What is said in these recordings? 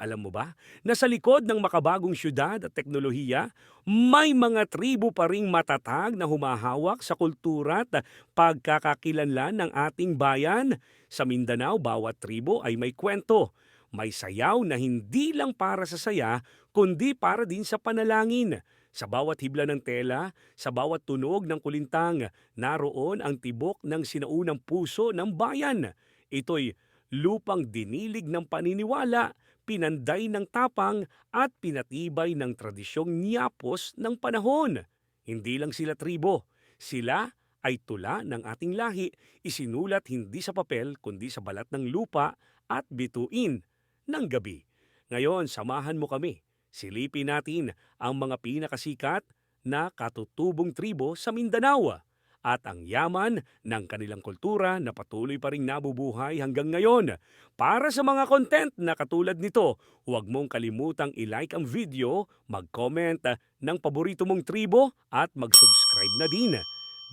Alam mo ba na sa likod ng makabagong syudad at teknolohiya, may mga tribo pa ring matatag na humahawak sa kultura at pagkakakilanlan ng ating bayan. Sa Mindanao, bawat tribo ay may kwento. May sayaw na hindi lang para sa saya, kundi para din sa panalangin. Sa bawat hibla ng tela, sa bawat tunog ng kulintang, naroon ang tibok ng sinaunang puso ng bayan. Ito'y lupang dinilig ng paniniwala, pinanday ng tapang at pinatibay ng tradisyong niyapos ng panahon. Hindi lang sila tribo, sila ay tula ng ating lahi, isinulat hindi sa papel kundi sa balat ng lupa at bituin ng gabi. Ngayon, samahan mo kami. Silipin natin ang mga pinakasikat na katutubong tribo sa Mindanao at ang yaman ng kanilang kultura na patuloy pa rin nabubuhay hanggang ngayon. Para sa mga content na katulad nito, huwag mong kalimutang i-like ang video, mag-comment ah, ng paborito mong tribo at mag-subscribe na din.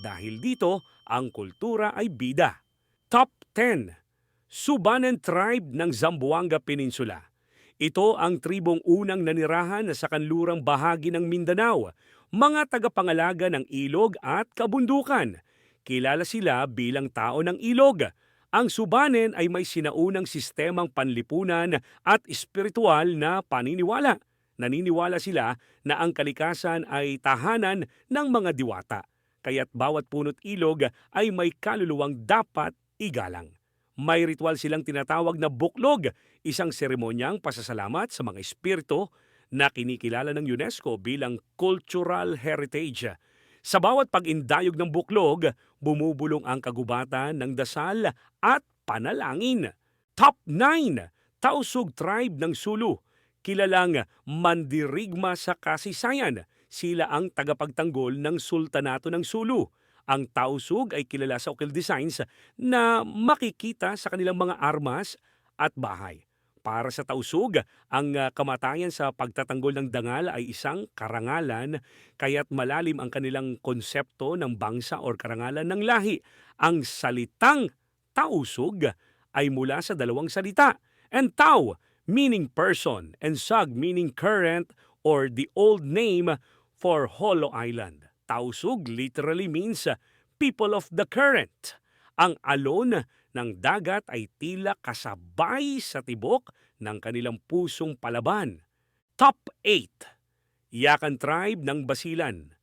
Dahil dito, ang kultura ay bida. Top 10 Subanen Tribe ng Zamboanga Peninsula. Ito ang tribong unang nanirahan sa kanlurang bahagi ng Mindanao, mga tagapangalaga ng ilog at kabundukan. Kilala sila bilang tao ng ilog. Ang Subanen ay may sinaunang sistemang panlipunan at espiritual na paniniwala. Naniniwala sila na ang kalikasan ay tahanan ng mga diwata, kaya't bawat punot ilog ay may kaluluwang dapat igalang. May ritual silang tinatawag na buklog, isang seremonyang pasasalamat sa mga espiritu na kinikilala ng UNESCO bilang cultural heritage. Sa bawat pag-indayog ng buklog, bumubulong ang kagubatan ng dasal at panalangin. Top 9! Tausug Tribe ng Sulu. Kilalang mandirigma sa kasaysayan. Sila ang tagapagtanggol ng Sultanato ng Sulu. Ang Tausug ay kilala sa Okil Designs na makikita sa kanilang mga armas at bahay. Para sa Tausug, ang ah, kamatayan sa pagtatanggol ng dangal ay isang karangalan kaya't malalim ang kanilang konsepto ng bangsa or karangalan ng lahi. Ang salitang Tausug ay mula sa dalawang salita. And Tau, meaning person, and Sug, meaning current or the old name for Holo Island. Tausug literally means people of the current. Ang alon ng dagat ay tila kasabay sa tibok ng kanilang pusong palaban. Top 8. Yakan Tribe ng Basilan.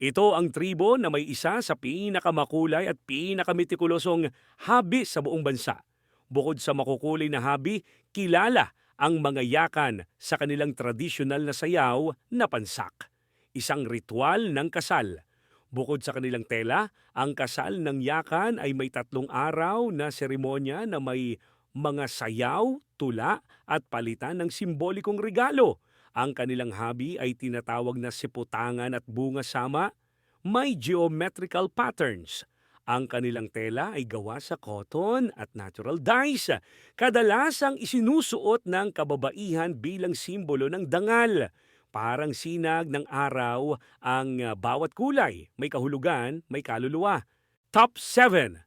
Ito ang tribo na may isa sa pinakamakulay at pinakametikulosong habi sa buong bansa. Bukod sa makukulay na habi, kilala ang mga yakan sa kanilang tradisyonal na sayaw na pansak isang ritual ng kasal. Bukod sa kanilang tela, ang kasal ng yakan ay may tatlong araw na seremonya na may mga sayaw, tula at palitan ng simbolikong regalo. Ang kanilang habi ay tinatawag na siputangan at bunga sama. May geometrical patterns. Ang kanilang tela ay gawa sa cotton at natural dyes. Kadalasang isinusuot ng kababaihan bilang simbolo ng dangal. Parang sinag ng araw ang uh, bawat kulay. May kahulugan, may kaluluwa. Top 7.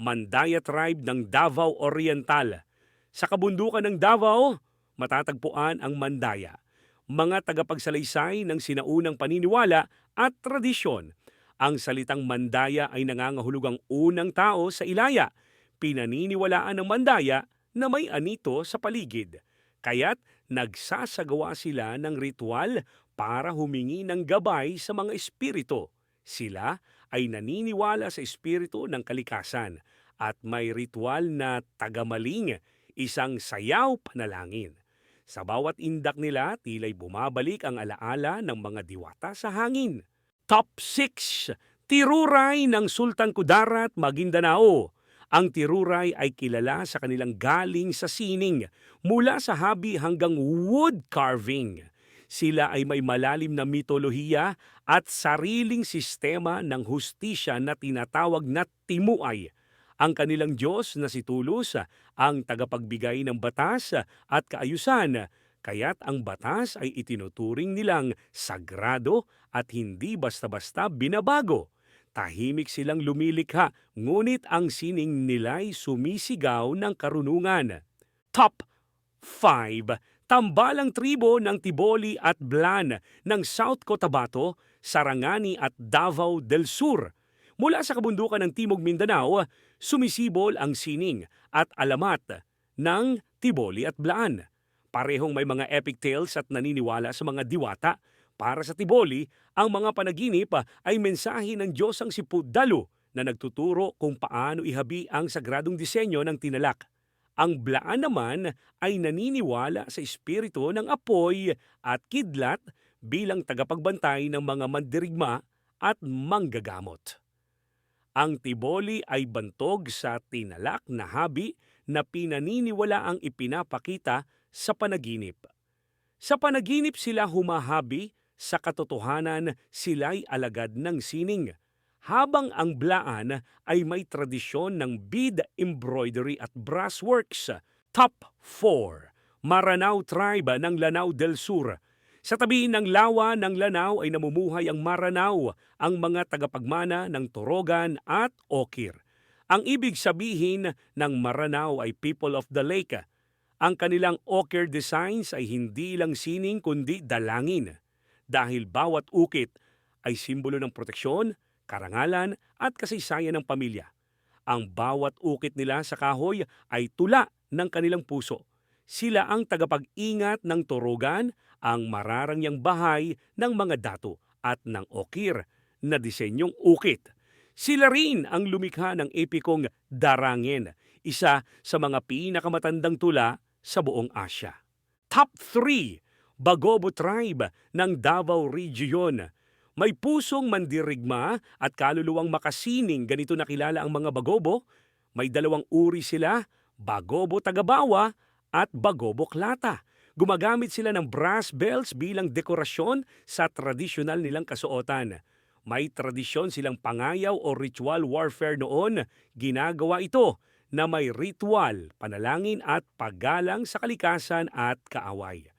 Mandaya Tribe ng Davao Oriental. Sa kabundukan ng Davao, matatagpuan ang Mandaya. Mga tagapagsalaysay ng sinaunang paniniwala at tradisyon. Ang salitang Mandaya ay nangangahulugang unang tao sa Ilaya. Pinaniniwalaan ng Mandaya na may anito sa paligid. Kaya't nagsasagawa sila ng ritual para humingi ng gabay sa mga espiritu. Sila ay naniniwala sa espiritu ng kalikasan at may ritual na tagamaling, isang sayaw panalangin. Sa bawat indak nila, tila'y bumabalik ang alaala ng mga diwata sa hangin. Top 6. Tiruray ng Sultan Kudarat, Maguindanao. Ang tiruray ay kilala sa kanilang galing sa sining, mula sa habi hanggang wood carving. Sila ay may malalim na mitolohiya at sariling sistema ng hustisya na tinatawag na timuay. Ang kanilang Diyos na si Tulus ang tagapagbigay ng batas at kaayusan, kaya't ang batas ay itinuturing nilang sagrado at hindi basta-basta binabago. Tahimik silang lumilikha, ngunit ang sining nila'y sumisigaw ng karunungan. Top 5. tambalang tribo ng Tiboli at Blan ng South Cotabato, Sarangani at Davao del Sur. Mula sa kabundukan ng Timog Mindanao, sumisibol ang sining at alamat ng Tiboli at Blaan. Parehong may mga epic tales at naniniwala sa mga diwata. Para sa Tiboli, ang mga panaginip ay mensahe ng Diyos ang si Pudalu na nagtuturo kung paano ihabi ang sagradong disenyo ng tinalak. Ang Blaan naman ay naniniwala sa espiritu ng apoy at kidlat bilang tagapagbantay ng mga mandirigma at manggagamot. Ang Tiboli ay bantog sa tinalak na habi na pinaniniwala ang ipinapakita sa panaginip. Sa panaginip sila humahabi, sa katotohanan sila'y alagad ng sining. Habang ang Blaan ay may tradisyon ng bead embroidery at brassworks. Top 4. Maranao Tribe ng Lanao del Sur. Sa tabi ng lawa ng Lanao ay namumuhay ang Maranao, ang mga tagapagmana ng Torogan at Okir. Ang ibig sabihin ng Maranao ay people of the lake. Ang kanilang Okir designs ay hindi lang sining kundi dalangin. Dahil bawat ukit ay simbolo ng proteksyon, karangalan at kasaysayan ng pamilya. Ang bawat ukit nila sa kahoy ay tula ng kanilang puso. Sila ang tagapag-ingat ng turugan, ang mararangyang bahay ng mga dato at ng okir na disenyong ukit. Sila rin ang lumikha ng epikong Darangin, isa sa mga pinakamatandang tula sa buong Asya. Top 3. Bagobo Tribe ng Davao Region. May pusong mandirigma at kaluluwang makasining ganito nakilala ang mga Bagobo. May dalawang uri sila, Bagobo Tagabawa at Bagobo Klata. Gumagamit sila ng brass bells bilang dekorasyon sa tradisyonal nilang kasuotan. May tradisyon silang pangayaw o ritual warfare noon. Ginagawa ito na may ritual, panalangin at paggalang sa kalikasan at kaaway.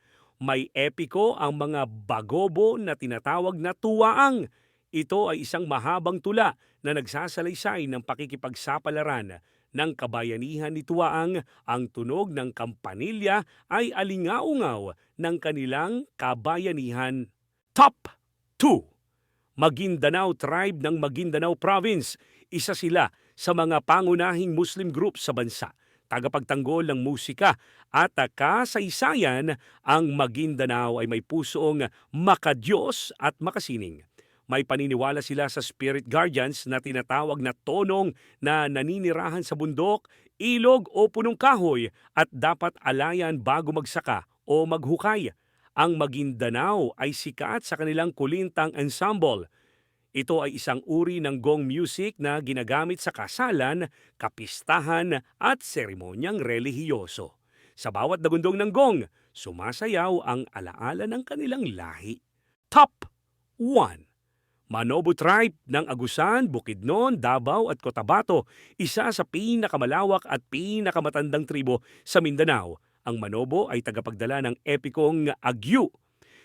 May epiko ang mga bagobo na tinatawag na tuwaang. Ito ay isang mahabang tula na nagsasalaysay ng pakikipagsapalaran ng kabayanihan ni Tuwaang, ang tunog ng kampanilya ay alingaungaw ng kanilang kabayanihan. Top 2. Maguindanao Tribe ng Maguindanao Province. Isa sila sa mga pangunahing Muslim group sa bansa. Tagapagtanggol ng musika at kasaysayan, ang Maguindanao ay may pusong makadiyos at makasining. May paniniwala sila sa spirit guardians na tinatawag na tonong na naninirahan sa bundok, ilog o punong kahoy at dapat alayan bago magsaka o maghukay. Ang Maguindanao ay sikat sa kanilang kulintang ensemble. Ito ay isang uri ng gong music na ginagamit sa kasalan, kapistahan at seremonyang relihiyoso. Sa bawat dagundong ng gong, sumasayaw ang alaala ng kanilang lahi. Top 1. Manobo Tribe ng Agusan, Bukidnon, Davao at Cotabato, isa sa pinakamalawak at pinakamatandang tribo sa Mindanao. Ang Manobo ay tagapagdala ng epikong Agyu.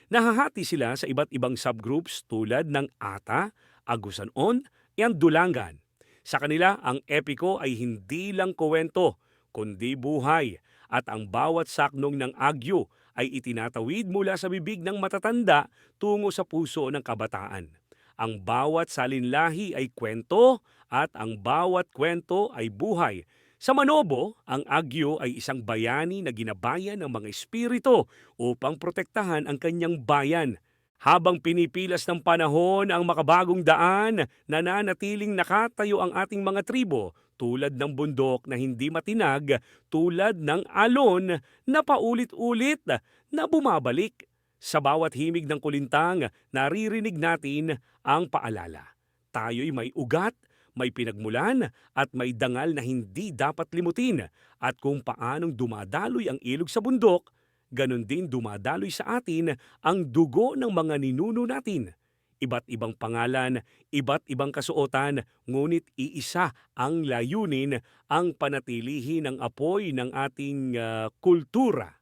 Nahahati sila sa iba't ibang subgroups tulad ng Ata, Agusanon, at Dulangan. Sa kanila, ang epiko ay hindi lang kuwento, kundi buhay. At ang bawat saknong ng Agyu ay itinatawid mula sa bibig ng matatanda tungo sa puso ng kabataan. Ang bawat salinlahi ay kwento at ang bawat kwento ay buhay. Sa Manobo, ang Agyo ay isang bayani na ginabayan ng mga espiritu upang protektahan ang kanyang bayan. Habang pinipilas ng panahon ang makabagong daan, nananatiling nakatayo ang ating mga tribo tulad ng bundok na hindi matinag, tulad ng alon na paulit-ulit na bumabalik. Sa bawat himig ng kulintang, naririnig natin ang paalala. Tayo'y may ugat, may pinagmulan at may dangal na hindi dapat limutin at kung paanong dumadaloy ang ilog sa bundok, ganun din dumadaloy sa atin ang dugo ng mga ninuno natin. Iba't ibang pangalan, iba't ibang kasuotan, ngunit iisa ang layunin ang panatilihin ng apoy ng ating ah, kultura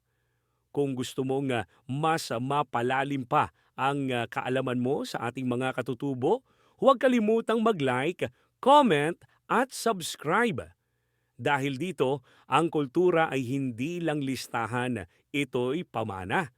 kung gusto mong uh, mas mapalalim pa ang uh, kaalaman mo sa ating mga katutubo, huwag kalimutang mag-like, comment at subscribe. Dahil dito, ang kultura ay hindi lang listahan, ito'y pamana.